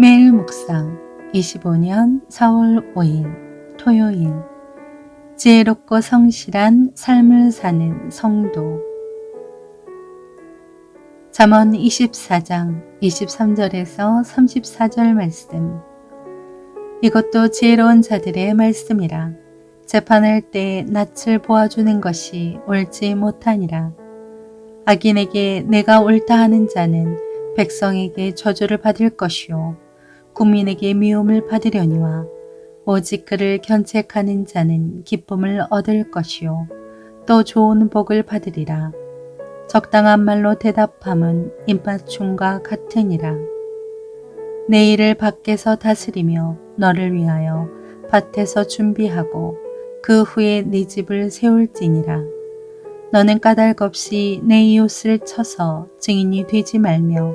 매일 묵상 25년 4월 5일 토요일. 지혜롭고 성실한 삶을 사는 성도. 잠언 24장 23절에서 34절 말씀. 이것도 지혜로운 자들의 말씀이라. 재판할 때 낯을 보아주는 것이 옳지 못하니라. 악인에게 내가 옳다 하는 자는 백성에게 저주를 받을 것이요 국민에게 미움을 받으려니와 오직 그를 견책하는 자는 기쁨을 얻을 것이요. 또 좋은 복을 받으리라. 적당한 말로 대답함은 입맞춤과 같으니라. 내 일을 밖에서 다스리며 너를 위하여 밭에서 준비하고 그 후에 네 집을 세울지니라. 너는 까닭 없이 내 이웃을 쳐서 증인이 되지 말며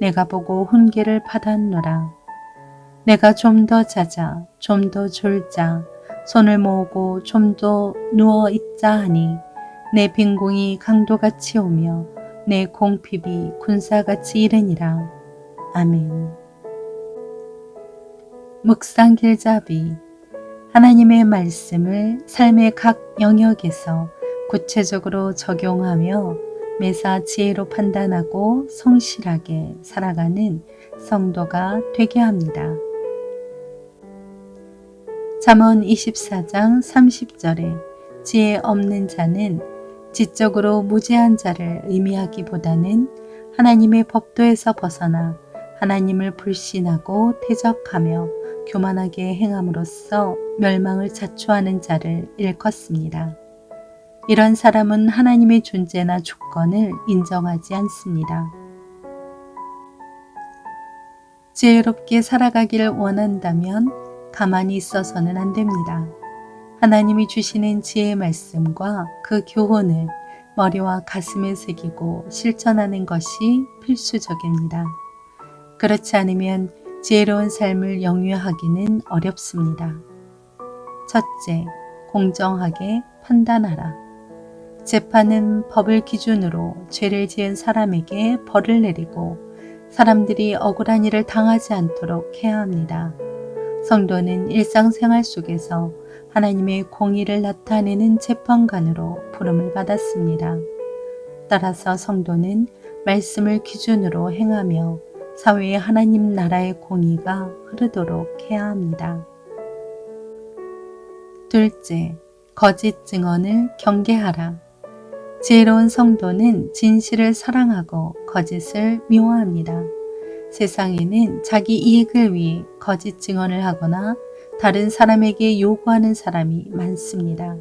내가 보고 훈계를 받았노라. 내가 좀 더 자자 좀 더 졸자 손을 모으고 좀 더 누워 있자 하니 내 빈공이 강도같이 오며 내 공핍이 군사같이 이르니라. 아멘. 묵상 길잡이 하나님의 말씀을 삶의 각 영역에서 구체적으로 적용하며 매사 지혜로 판단하고 성실하게 살아가는 성도가 되게 합니다. 잠언 24장 30절에 지혜 없는 자는 지적으로 무지한 자를 의미하기보다는 하나님의 법도에서 벗어나 하나님을 불신하고 대적하며 교만하게 행함으로써 멸망을 자초하는 자를 일컫습니다. 이런 사람은 하나님의 존재나 주권을 인정하지 않습니다. 지혜롭게 살아가기를 원한다면 가만히 있어서는 안 됩니다. 하나님이 주시는 지혜의 말씀과 그 교훈을 머리와 가슴에 새기고 실천하는 것이 필수적입니다. 그렇지 않으면 지혜로운 삶을 영위하기는 어렵습니다. 첫째, 공정하게 판단하라. 재판은 법을 기준으로 죄를 지은 사람에게 벌을 내리고 사람들이 억울한 일을 당하지 않도록 해야 합니다. 성도는 일상생활 속에서 하나님의 공의를 나타내는 재판관으로 부름을 받았습니다. 따라서 성도는 말씀을 기준으로 행하며 사회에 하나님 나라의 공의가 흐르도록 해야 합니다. 둘째, 거짓 증언을 경계하라. 지혜로운 성도는 진실을 사랑하고 거짓을 미워합니다. 세상에는 자기 이익을 위해 거짓 증언을 하거나 다른 사람에게 요구하는 사람이 많습니다.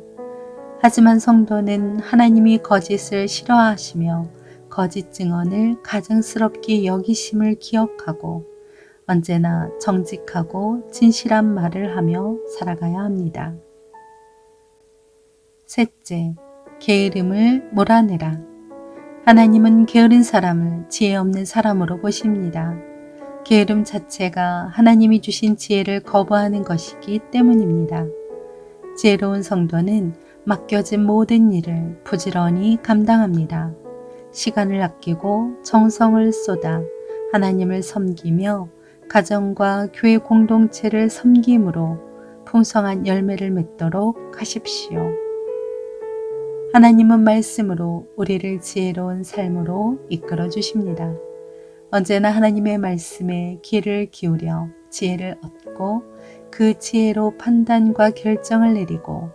하지만 성도는 하나님이 거짓을 싫어하시며 거짓 증언을 가증스럽게 여기심을 기억하고 언제나 정직하고 진실한 말을 하며 살아가야 합니다. 셋째, 게으름을 몰아내라. 하나님은 게으른 사람을 지혜 없는 사람으로 보십니다. 게으름 자체가 하나님이 주신 지혜를 거부하는 것이기 때문입니다. 지혜로운 성도는 맡겨진 모든 일을 부지런히 감당합니다. 시간을 아끼고 정성을 쏟아 하나님을 섬기며 가정과 교회 공동체를 섬김으로 풍성한 열매를 맺도록 하십시오. 하나님은 말씀으로 우리를 지혜로운 삶으로 이끌어 주십니다. 언제나 하나님의 말씀에 귀를 기울여 지혜를 얻고 그 지혜로 판단과 결정을 내리고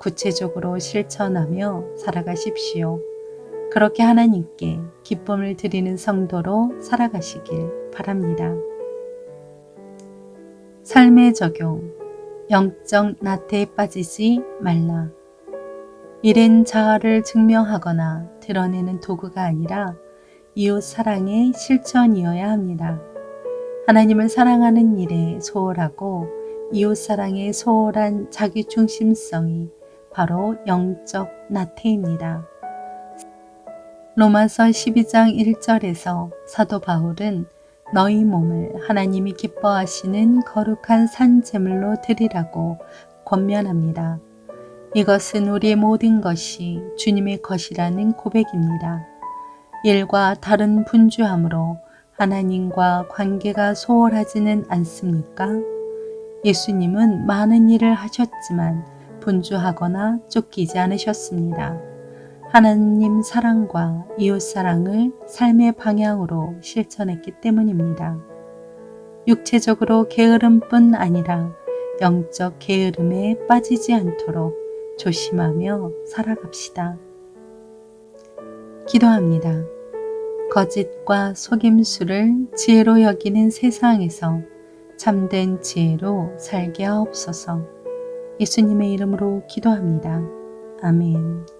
구체적으로 실천하며 살아가십시오. 그렇게 하나님께 기쁨을 드리는 성도로 살아가시길 바랍니다. 삶의 적용, 영적 나태에 빠지지 말라. 이른 자아를 증명하거나 드러내는 도구가 아니라 이웃 사랑의 실천이어야 합니다. 하나님을 사랑하는 일에 소홀하고 이웃 사랑에 소홀한 자기 중심성이 바로 영적 나태입니다. 로마서 12장 1절에서 사도 바울은 너희 몸을 하나님이 기뻐하시는 거룩한 산제물로 드리라고 권면합니다. 이것은 우리의 모든 것이 주님의 것이라는 고백입니다. 일과 다른 분주함으로 하나님과 관계가 소홀하지는 않습니까? 예수님은 많은 일을 하셨지만 분주하거나 쫓기지 않으셨습니다. 하나님 사랑과 이웃 사랑을 삶의 방향으로 실천했기 때문입니다. 육체적으로 게으름뿐 아니라 영적 게으름에 빠지지 않도록 조심하며 살아갑시다. 기도합니다. 거짓과 속임수를 지혜로 여기는 세상에서 참된 지혜로 살게 하옵소서. 예수님의 이름으로 기도합니다. 아멘.